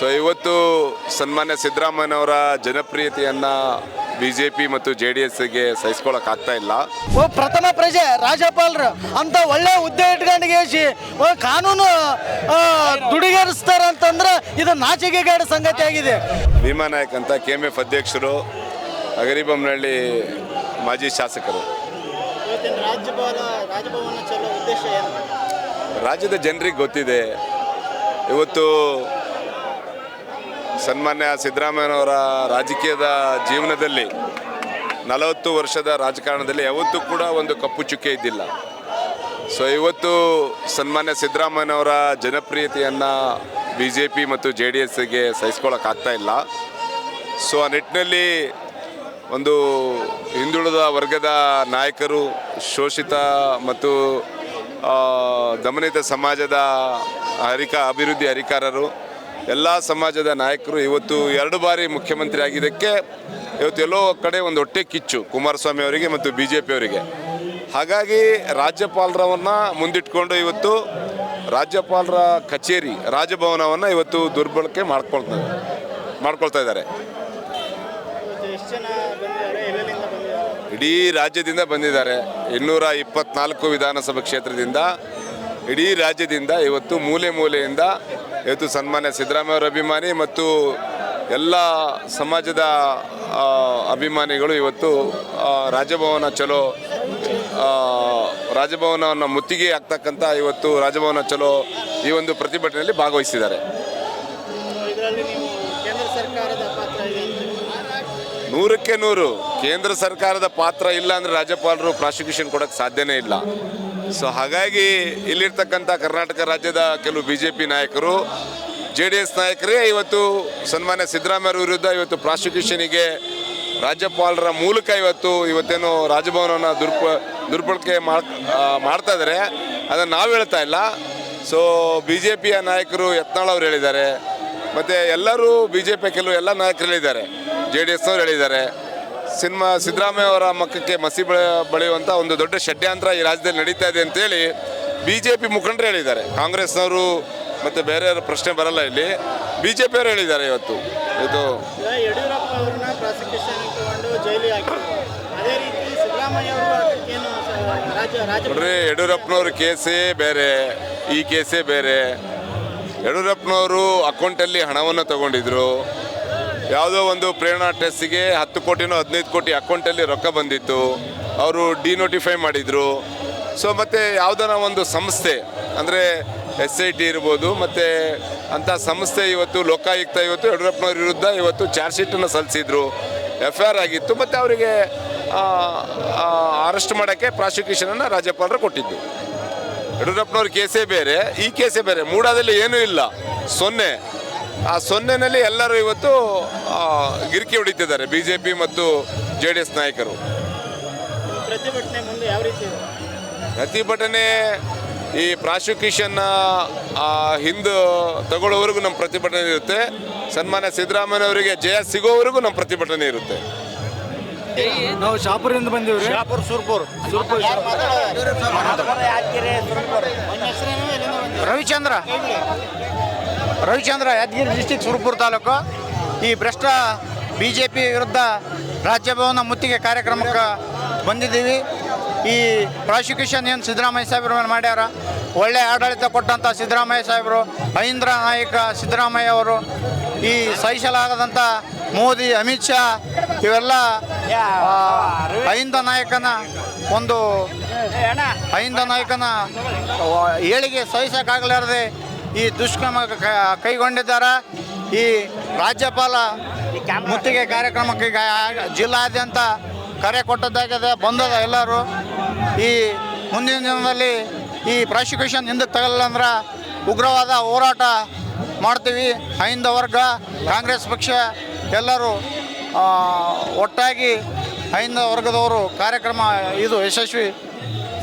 So ಇವತ್ತು ಸನ್ಮಾನ್ಯ ಸಿದ್ದರಾಮಯ್ಯನವರ ಜನಪ್ರಿಯತೆಯನ್ನು ಬಿ ಜೆ ಪಿ ಮತ್ತು ಜೆ ಡಿ ಎಸ್ಗೆ ಸಹಿಸ್ಕೊಳಕ್ಕಾಗ್ತಾ ಇಲ್ಲ. ಓ ಪ್ರಥಮ ಪ್ರಜೆ ರಾಜ್ಯಪಾಲರು ಅಂತ ಒಳ್ಳೆ ಹುದ್ದೆ ಇಟ್ಕೊಂಡು ಓ ಕಾನೂನು ಅಂತಂದ್ರೆ ಇದು ನಾಚಿಕೆಗೇಡ ಸಂಗತಿ ಆಗಿದೆ. ಭೀಮಾ ನಾಯಕ್ ಅಂತ ಕೆ ಎಂ ಎಫ್ ಅಧ್ಯಕ್ಷರು ಅಗರಿಬೊಮ್ಮನಹಳ್ಳಿ ಮಾಜಿ ಶಾಸಕರು. ರಾಜ್ಯದ ಜನರಿಗೆ ಗೊತ್ತಿದೆ ಇವತ್ತು ಸನ್ಮಾನ್ಯ ಸಿದ್ದರಾಮಯ್ಯನವರ ರಾಜಕೀಯದ ಜೀವನದಲ್ಲಿ ನಲವತ್ತು ವರ್ಷದ ರಾಜಕಾರಣದಲ್ಲಿ ಯಾವತ್ತೂ ಕೂಡ ಒಂದು ಕಪ್ಪು ಚುಕ್ಕೆ ಇದ್ದಿಲ್ಲ. ಸೊ ಇವತ್ತು ಸನ್ಮಾನ್ಯ ಸಿದ್ದರಾಮಯ್ಯನವರ ಜನಪ್ರಿಯತೆಯನ್ನು ಬಿ ಜೆ ಪಿ ಮತ್ತು ಜೆ ಡಿ ಎಸ್ಗೆ ಸಹಿಸ್ಕೊಳ್ಳೋಕ್ಕಾಗ್ತಾ ಇಲ್ಲ. ಸೊ ಆ ನಿಟ್ಟಿನಲ್ಲಿ ಒಂದು ಹಿಂದುಳಿದ ವರ್ಗದ ನಾಯಕರು, ಶೋಷಿತ ಮತ್ತು ದಮನಿತ ಸಮಾಜದ ಹರಿಕ, ಅಭಿವೃದ್ಧಿ ಹರಿಕಾರರು ಎಲ್ಲ ಸಮಾಜದ ನಾಯಕರು ಇವತ್ತು ಎರಡು ಬಾರಿ ಮುಖ್ಯಮಂತ್ರಿ ಆಗಿದ್ದಕ್ಕೆ ಇವತ್ತು ಎಲ್ಲೋ ಕಡೆ ಒಂದು ಹೊಟ್ಟೆ ಕಿಚ್ಚು ಕುಮಾರಸ್ವಾಮಿ ಅವರಿಗೆ ಮತ್ತು ಬಿ ಜೆ ಪಿ ಅವರಿಗೆ. ಹಾಗಾಗಿ ರಾಜ್ಯಪಾಲರವನ್ನು ಮುಂದಿಟ್ಕೊಂಡು ಇವತ್ತು ರಾಜ್ಯಪಾಲರ ಕಚೇರಿ, ರಾಜಭವನವನ್ನು ಇವತ್ತು ದುರ್ಬಳಕೆ ಮಾಡ್ಕೊಳ್ತಾರೆ ಮಾಡ್ಕೊಳ್ತಾ ಇದ್ದಾರೆ. ಇಡೀ ರಾಜ್ಯದಿಂದ ಬಂದಿದ್ದಾರೆ. ಇನ್ನೂರ ಇಪ್ಪತ್ನಾಲ್ಕು ವಿಧಾನಸಭಾ ಕ್ಷೇತ್ರದಿಂದ, ಇಡೀ ರಾಜ್ಯದಿಂದ ಇವತ್ತು ಮೂಲೆ ಮೂಲೆಯಿಂದ ಇವತ್ತು ಸನ್ಮಾನ್ಯ ಸಿದ್ದರಾಮಯ್ಯ ಅವರ ಅಭಿಮಾನಿ ಮತ್ತು ಎಲ್ಲ ಸಮಾಜದ ಅಭಿಮಾನಿಗಳು ಇವತ್ತು ರಾಜಭವನ ಚಲೋ ರಾಜಭವನವನ್ನು ಮುತ್ತಿಗೆ ಆಗ್ತಕ್ಕಂಥ ಇವತ್ತು ರಾಜಭವನ ಚಲೋ ಈ ಒಂದು ಪ್ರತಿಭಟನೆಯಲ್ಲಿ ಭಾಗವಹಿಸಿದ್ದಾರೆ. ನೂರಕ್ಕೆ ನೂರು. ಕೇಂದ್ರ ಸರ್ಕಾರದ ಪಾತ್ರ ಇಲ್ಲ ಅಂದರೆ ರಾಜ್ಯಪಾಲರು ಪ್ರಾಸಿಕ್ಯೂಷನ್ ಕೊಡೋಕ್ಕೆ ಸಾಧ್ಯನೇ ಇಲ್ಲ. ಸೊ ಹಾಗಾಗಿ ಇಲ್ಲಿರ್ತಕ್ಕಂಥ ಕರ್ನಾಟಕ ರಾಜ್ಯದ ಕೆಲವು ಬಿ ಜೆ ಪಿ ನಾಯಕರು ಜೆ ಡಿ ಎಸ್ ನಾಯಕರೇ ಇವತ್ತು ಸನ್ಮಾನ್ಯ ಸಿದ್ದರಾಮಯ್ಯ ವಿರುದ್ಧ ಇವತ್ತು ಪ್ರಾಸಿಕ್ಯೂಷನಿಗೆ ರಾಜ್ಯಪಾಲರ ಮೂಲಕ ಇವತ್ತು ಇವತ್ತೇನು ರಾಜಭವನವನ್ನು ದುರ್ಪ, ದುರ್ಬಳಕೆ ಮಾಡ್ತಾ ಇದ್ದಾರೆ ಅದನ್ನು ನಾವು ಹೇಳ್ತಾ ಇಲ್ಲ. ಸೊ ಬಿ ಜೆ ಪಿಯ ನಾಯಕರು ಯತ್ನಾಳ್ ಅವರು ಹೇಳಿದ್ದಾರೆ. ಮತ್ತು ಎಲ್ಲರೂ ಬಿ ಜೆ ಪಿ ಕೆಲವು ಎಲ್ಲ ನಾಯಕರು ಹೇಳಿದ್ದಾರೆ. ಜೆ ಡಿ ಎಸ್ನವ್ರು ಹೇಳಿದ್ದಾರೆ. ಸಿನಿಮಾ ಸಿದ್ದರಾಮಯ್ಯ ಅವರ ಮಕ್ಕಕ್ಕೆ ಮಸಿ ಬಳೆ ಬಳಿಯುವಂಥ ಒಂದು ದೊಡ್ಡ ಷಡ್ಯಂತ್ರ ಈ ರಾಜ್ಯದಲ್ಲಿ ನಡೀತಾ ಇದೆ ಅಂತೇಳಿ ಬಿ ಜೆ ಪಿ ಮುಖಂಡರು ಹೇಳಿದ್ದಾರೆ. ಕಾಂಗ್ರೆಸ್ನವರು ಮತ್ತು ಬೇರೆಯವ್ರ ಪ್ರಶ್ನೆ ಬರಲ್ಲ ಇಲ್ಲಿ. ಬಿ ಜೆ ಪಿಯವರು ಹೇಳಿದ್ದಾರೆ ಇವತ್ತು. ಇದು ನೋಡ್ರಿ ಯಡಿಯೂರಪ್ಪನವ್ರ ಕೇಸೇ ಬೇರೆ ಈ ಕೇಸೇ ಬೇರೆ. ಯಡಿಯೂರಪ್ಪನವರು ಅಕೌಂಟಲ್ಲಿ ಹಣವನ್ನು ತಗೊಂಡಿದ್ರು. ಯಾವುದೋ ಒಂದು ಪ್ರೇರಣಾ ಟೆಸ್ಟಿಗೆ ಹತ್ತು ಕೋಟಿನೋ ಹದಿನೈದು ಕೋಟಿ ಅಕೌಂಟಲ್ಲಿ ರೊಕ್ಕ ಬಂದಿತ್ತು. ಅವರು ಡಿನೋಟಿಫೈ ಮಾಡಿದರು. ಸೊ ಮತ್ತು ಯಾವುದನ ಒಂದು ಸಂಸ್ಥೆ, ಅಂದರೆ ಎಸ್ ಐ ಟಿ ಇರ್ಬೋದು, ಮತ್ತು ಅಂಥ ಸಂಸ್ಥೆ ಇವತ್ತು ಲೋಕಾಯುಕ್ತ ಇವತ್ತು ಯಡಿಯೂರಪ್ಪನವ್ರ ವಿರುದ್ಧ ಇವತ್ತು ಚಾರ್ಜ್ ಶೀಟನ್ನು ಸಲ್ಲಿಸಿದ್ರು. ಎಫ್ ಐ ಆರ್ ಆಗಿತ್ತು, ಮತ್ತು ಅವರಿಗೆ ಅರೆಸ್ಟ್ ಮಾಡೋಕ್ಕೆ ಪ್ರಾಸಿಕ್ಯೂಷನನ್ನು ರಾಜ್ಯಪಾಲರು ಕೊಟ್ಟಿದ್ದು. ಯಡಿಯೂರಪ್ಪನವ್ರ ಕೇಸೇ ಬೇರೆ. ಈ ಕೇಸೇ ಬೇರೆ. ಮೂಡಾದಲ್ಲಿ ಏನೂ ಇಲ್ಲ. ಸೊನ್ನೆ. ಆ ಸೊನ್ನೆನಲ್ಲಿ ಎಲ್ಲರೂ ಇವತ್ತು ಗಿರಿಕಿ ಹೊಡಿತಿದ್ದಾರೆ ಬಿ ಜೆ ಪಿ ಮತ್ತು ಜೆ ಡಿ ಎಸ್ ನಾಯಕರು. ಪ್ರತಿಭಟನೆ ಮುಂದೆ ಯಾವ ರೀತಿ ಪ್ರತಿಭಟನೆ ಈ ಪ್ರಾಸಿಕ್ಯೂಷನ್ನ ಹಿಂದೆ ತಗೊಳ್ಳೋವರೆಗೂ ನಮ್ಮ ಪ್ರತಿಭಟನೆ ಇರುತ್ತೆ. ಸನ್ಮಾನ್ಯ ಸಿದ್ದರಾಮಯ್ಯನವರಿಗೆ ಜಯ ಸಿಗೋವರೆಗೂ ನಮ್ಮ ಪ್ರತಿಭಟನೆ ಇರುತ್ತೆ. ನಾವು ಶಾಪುರಿಂದ ಬಂದಿವ್ರಿ? ಶಾಪುರ್ ಸುರ್ಪುರ್. ಸುರ್ಪುರ್? ರವಿಚಂದ್ರ. ರವಿಚಂದ್ರ ಯಾದಗಿರಿ ಡಿಸ್ಟಿಕ್ ಸುರಪುರ ತಾಲೂಕು. ಈ ಭ್ರಷ್ಟ ಬಿ ಜೆ ಪಿ ವಿರುದ್ಧ ರಾಜ್ಯಭವನ ಮುತ್ತಿಗೆ ಕಾರ್ಯಕ್ರಮಕ್ಕೆ ಬಂದಿದ್ದೀವಿ. ಈ ಪ್ರಾಸಿಕ್ಯೂಷನ್ ಏನು ಸಿದ್ದರಾಮಯ್ಯ ಸಾಹೇಬ್ರ ಮೇಲೆ ಮಾಡ್ಯಾರ. ಒಳ್ಳೆ ಆಡಳಿತ ಕೊಟ್ಟಂಥ ಸಿದ್ದರಾಮಯ್ಯ ಸಾಹೇಬರು, ಮಹೀಂದ್ರ ನಾಯಕ ಸಿದ್ದರಾಮಯ್ಯ ಅವರು, ಈ ಸಹಿಸಲಾಗದಂಥ ಮೋದಿ, ಅಮಿತ್ ಶಾ ಇವೆಲ್ಲ ಅಹಿಂದ ನಾಯಕನ ಒಂದು, ಅಹಿಂದ ನಾಯಕನ ಏಳಿಗೆ ಸಹಿಸಕ್ಕಾಗಲಾರದೆ ಈ ದುಷ್ಕರ್ಮ ಕೈಗೊಂಡಿದ್ದಾರೆ. ಈ ರಾಜ್ಯಪಾಲ ಮುತ್ತಿಗೆ ಕಾರ್ಯಕ್ರಮಕ್ಕೆ ಜಿಲ್ಲಾದ್ಯಂತ ಕರೆ ಕೊಟ್ಟದ್ದಾಗಿದೆ, ಬಂದದ ಎಲ್ಲರೂ. ಈ ಮುಂದಿನ ದಿನದಲ್ಲಿ ಈ ಪ್ರಾಸಿಕ್ಯೂಷನ್ ಹಿಂದಕ್ಕೆ ತಗಲಿಲ್ಲ ಅಂದ್ರೆ ಉಗ್ರವಾದ ಹೋರಾಟ ಮಾಡ್ತೀವಿ. ಹೈಂದ ವರ್ಗ, ಕಾಂಗ್ರೆಸ್ ಪಕ್ಷ ಎಲ್ಲರೂ ಒಟ್ಟಾಗಿ ಹೈಂದ ವರ್ಗದವರು ಕಾರ್ಯಕ್ರಮ ಇದು ಯಶಸ್ವಿ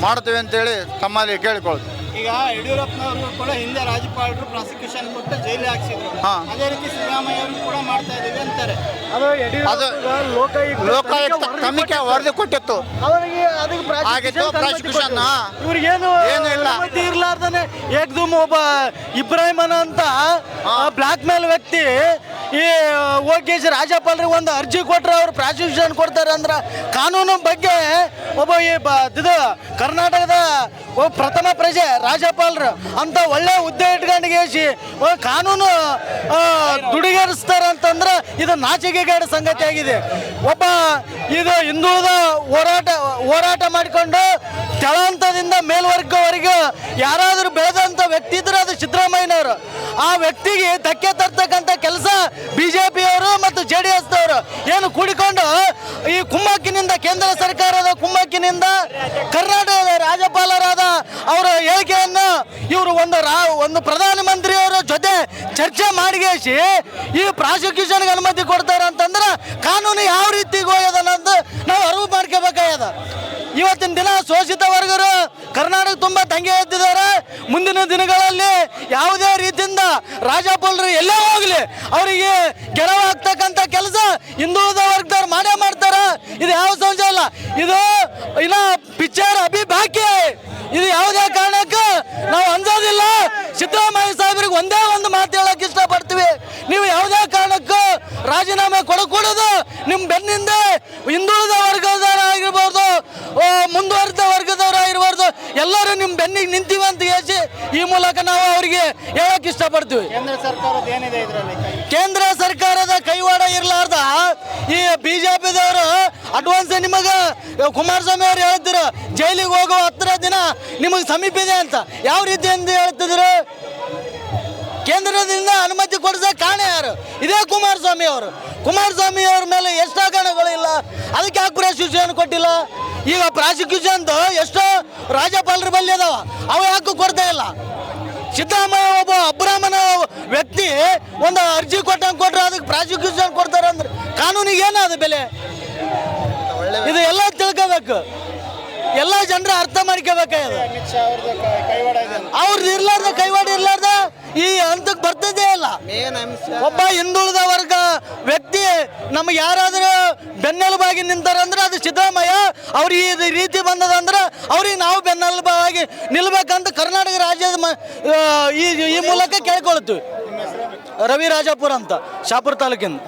ಮಾಡ್ತೀವಿ ಅಂತೇಳಿ ತಮ್ಮಲ್ಲಿ ಕೇಳಿಕೊಳ್ತೀವಿ ಈಗ ಯಡಿಯೂರಪ್ಪನವರು ಕೂಡ ಹಿಂದೆ ರಾಜ್ಯಪಾಲರು ಪ್ರಾಸಿಕ್ಯೂಷನ್ ಕೊಟ್ಟು ಜೈಲಿಗೆ ಹಾಕ್ಸಿದ್ರು. ಅದೇ ರೀತಿ ಸಿದ್ದರಾಮಯ್ಯ ಅವರು ಕೂಡ ಮಾಡ್ತಾ ಇದ್ದೀವಿ ಅಂತಾರೆ. ಅದು ಲೋಕಾಯುಕ್ತ ಸಮಿತಿ ವರದಿ ಕೊಟ್ಟಿತ್ತು. ಅವರಿಗೆ ಅದಕ್ಕೆ ಪ್ರಾಸಿಕ್ಯೂಷನ್ ಇವ್ರಿಗೇನು ಏನು ಇಲ್ಲ. ಇರ್ಲಾರ್ದನೆ ಏಕ್ದಮ್ ಒಬ್ಬ ಇಬ್ರಾಹಿಮನ ಅಂತ ಬ್ಲಾಕ್ ಮೇಲ್ ವ್ಯಕ್ತಿ ಈ ಓಕೇಶ್ ರಾಜ್ಯಪಾಲರಿಗೆ ಒಂದು ಅರ್ಜಿ ಕೊಟ್ಟರೆ ಅವ್ರು ಪ್ರಾಸಿಕ್ಯೂಷನ್ ಕೊಡ್ತಾರೆ ಅಂದ್ರೆ ಕಾನೂನು ಬಗ್ಗೆ ಒಬ್ಬ ಈ ಬ ಇದು ಕರ್ನಾಟಕದ ಒಬ್ಬ ಪ್ರಥಮ ಪ್ರಜೆ ರಾಜ್ಯಪಾಲರು ಅಂತ ಒಳ್ಳೆ ಹುದ್ದೆ ಇಟ್ಕೊಂಡಿಗೆ ಕಾನೂನು ಆ, ದುಡಿಗೇರಿಸ್ತಾರೆ ಅಂತಂದ್ರೆ ಇದು ನಾಚಿಕೆಗೇಡ ಸಂಗತಿ ಆಗಿದೆ. ಒಬ್ಬ ಇದು ಹಿಂದುಳಿದ ಹೋರಾಟ ಹೋರಾಟ ಮಾಡಿಕೊಂಡು ತಳಂತದಿಂದ ಮೇಲ್ವರ್ಗವರೆಗೂ ಯಾರಾದರೂ ಬೆಳೆದಂಥ ವ್ಯಕ್ತಿ ಇದ್ರೆ ಅದು ಸಿದ್ದರಾಮಯ್ಯನವರು ಆ ವ್ಯಕ್ತಿಗೆ ಧಕ್ಕೆ ತರ್ತಕ್ಕಂಥ ಕೆಲಸ ಬಿ ಜೆ ಪಿಯವರು ಮತ್ತು ಜೆ ಡಿ ಎಸ್ದವರು ಏನು ಕೂಡಿಕೊಂಡು ಈ ಕುಮ್ಮಕ್ಕಿನಿಂದ ಕೇಂದ್ರ ಸರ್ಕಾರದ ಕುಮ್ಮಕ್ಕಿನಿಂದ ಕರ್ನಾಟಕದ ರಾಜ್ಯಪಾಲರಾದ ಅವರ ಹೇಳಿಕೆಯನ್ನು ಇವರು ಒಂದು ರಾ, ಒಂದು ಪ್ರಧಾನಮಂತ್ರಿಯವರ ಜೊತೆ ಚರ್ಚೆ ಮಾಡಿಗೇಸಿ ಈ ಪ್ರಾಸಿಕ್ಯೂಷನ್ಗೆ ಅನುಮತಿ ಕೊಡ್ತಾರೆ ಅಂತಂದ್ರೆ ಕಾನೂನು ಯಾವ ರೀತಿ ಹೋಗ್ಯದ ಅನ್ನೋದು ನಾವು ಅರಿವು ಮಾಡ್ಕೋಬೇಕಾಗ್ಯದ. ಇವತ್ತಿನ ದಿನ ಶೋಷಿತ ವರ್ಗರು ಕರ್ನಾಟಕ ತುಂಬ ಎದ್ದಿದ್ದಾರೆ ಮುಂದಿನ ದಿನಗಳಲ್ಲಿ ಯಾವುದೇ ರೀತಿಯಿಂದ ರಾಜಪಾಲರು ಎಲ್ಲೇ ಹೋಗಲಿ, ಅವರಿಗೆ ಗೆಲುವಾಗ್ತಕ್ಕಂಥ ಕೆಲಸ ಹಿಂದುಳಿದ ವರ್ಗದವ್ರು ಮಾಡೇ ಮಾಡ್ತಾರೆ. ಇದು ಯಾವ ಸಂಶಯ ಇಲ್ಲ ಇದು ಇನ್ನ ಪಿಕ್ಚರ್ ಅಭಿ ಬಾಕಿ ಇದು ಯಾವುದೇ ಕಾರಣಕ್ಕೂ ನಾವು ಅಂಜೋದಿಲ್ಲ. ಸಿದ್ದರಾಮಯ್ಯ ಸಾಹೇಬರಿಗೆ ಒಂದೇ ಒಂದು ಮಾತು ಹೇಳಕ್ ಇಷ್ಟಪಡ್ತೀವಿ. ನೀವು ಯಾವುದೇ ಕಾರಣಕ್ಕೂ ರಾಜೀನಾಮೆ ಕೊಡಕೂಡದು. ನಿಮ್ಮ ಬೆನ್ನಿಂದ ಹಿಂದುಳಿದ ವರ್ಗದವರಾಗಿರ್ಬೋದು. ಎಲ್ಲರೂ ನಿಮ್ಮ ಬೆನ್ನಿಗೆ ನಿಂತೀವಿ ಅಂತ ಹೇಳಿ ಈ ಮೂಲಕ ನಾವು ಅವರಿಗೆ ಹೇಳಕ್ ಇಷ್ಟಪಡ್ತೀವಿ. ಕೇಂದ್ರ ಸರ್ಕಾರದ ಏನಿದೆ ಇದರಲ್ಲಿ ಕೇಂದ್ರ ಸರ್ಕಾರದ ಕೈವಾಡ ಇರಲಾರ್ದ ಈ ಬಿಜೆಪಿದವರು ಅಡ್ವಾನ್ಸ್ ನಿಮಗೆ ಕುಮಾರಸ್ವಾಮಿ ಅವರು ಹೇಳ್ತಿದ್ರು ಜೈಲಿಗೆ ಹೋಗುವ ಹತ್ತಿರ ದಿನ ನಿಮಗೆ ಸಮೀಪ ಇದೆ ಅಂತ. ಯಾವ ರೀತಿ ಎಂದು ಹೇಳ್ತಿದ್ರು? ಕೇಂದ್ರದಿಂದ ಅನುಮತಿ ಕೊಡಿಸೋ ಕಾರಣ ಯಾರು? ಇದೇ ಕುಮಾರಸ್ವಾಮಿ ಅವರು. ಕುಮಾರಸ್ವಾಮಿ ಅವ್ರ ಮೇಲೆ ಎಷ್ಟು ಹಗರಣಗಳಿಲ್ಲ ಅದಕ್ಕೆ ಯಾಕೆ ಪ್ರಾಸಿಕ್ಯೂಷನ್ ಕೊಟ್ಟಿಲ್ಲ. ಈಗ ಪ್ರಾಸಿಕ್ಯೂಷನ್ ಎಷ್ಟೋ ರಾಜ್ಯಪಾಲರ ಬಲ್ಲಿ ಅದಾವ. ಅವ ಯಾಕೆ ಕೊಡ್ತಾ ಇಲ್ಲ. ಸಿದ್ದರಾಮಯ್ಯ ಒಬ್ಬ ಅಬ್ರಾಹ್ಮಣ ವ್ಯಕ್ತಿ ಒಂದು ಅರ್ಜಿ ಕೊಟ್ಟಂಗೆ ಕೊಟ್ರೆ ಅದಕ್ಕೆ ಪ್ರಾಸಿಕ್ಯೂಷನ್ ಕೊಡ್ತಾರೆ ಅಂದ್ರೆ ಕಾನೂನಿಗೆ ಏನು ಅದು ಬೆಲೆ? ಇದು ಎಲ್ಲ ತಿಳ್ಕೋಬೇಕು. ಎಲ್ಲ ಜನರು ಅರ್ಥ ಶಾ ಅವ್ರದ್ದು ಇರ್ಲಾರ್ದ, ಕೈವಾಡ ಇರ್ಲಾರ್ದ, ಈ ಹಂತಕ್ಕೆ ಬರ್ತದೇ ಇಲ್ಲ. ಒಬ್ಬ ಹಿಂದುಳಿದ ವರ್ಗ ವ್ಯಕ್ತಿ ನಮ್ಗೆ ಯಾರಾದರೂ ಬೆನ್ನೆಲುಬಾಗಿ ನಿಂತಾರಂದ್ರೆ ಅದು ಸಿದ್ದರಾಮಯ್ಯ ಅವ್ರಿಗೆ ಈ ರೀತಿ ಬಂದದಂದ್ರೆ ಅವ್ರಿಗೆ ನಾವು ಬೆನ್ನೆಲುಬಾಗಿ ನಿಲ್ಬೇಕಂತ ಕರ್ನಾಟಕ ರಾಜ್ಯದ ಈ ಮೂಲಕ ಕೇಳ್ಕೊಳ್ತೀವಿ. ರವಿ ರಾಜಾಪುರ ಅಂತ, ಶಾಪುರ ತಾಲೂಕಿಂದ.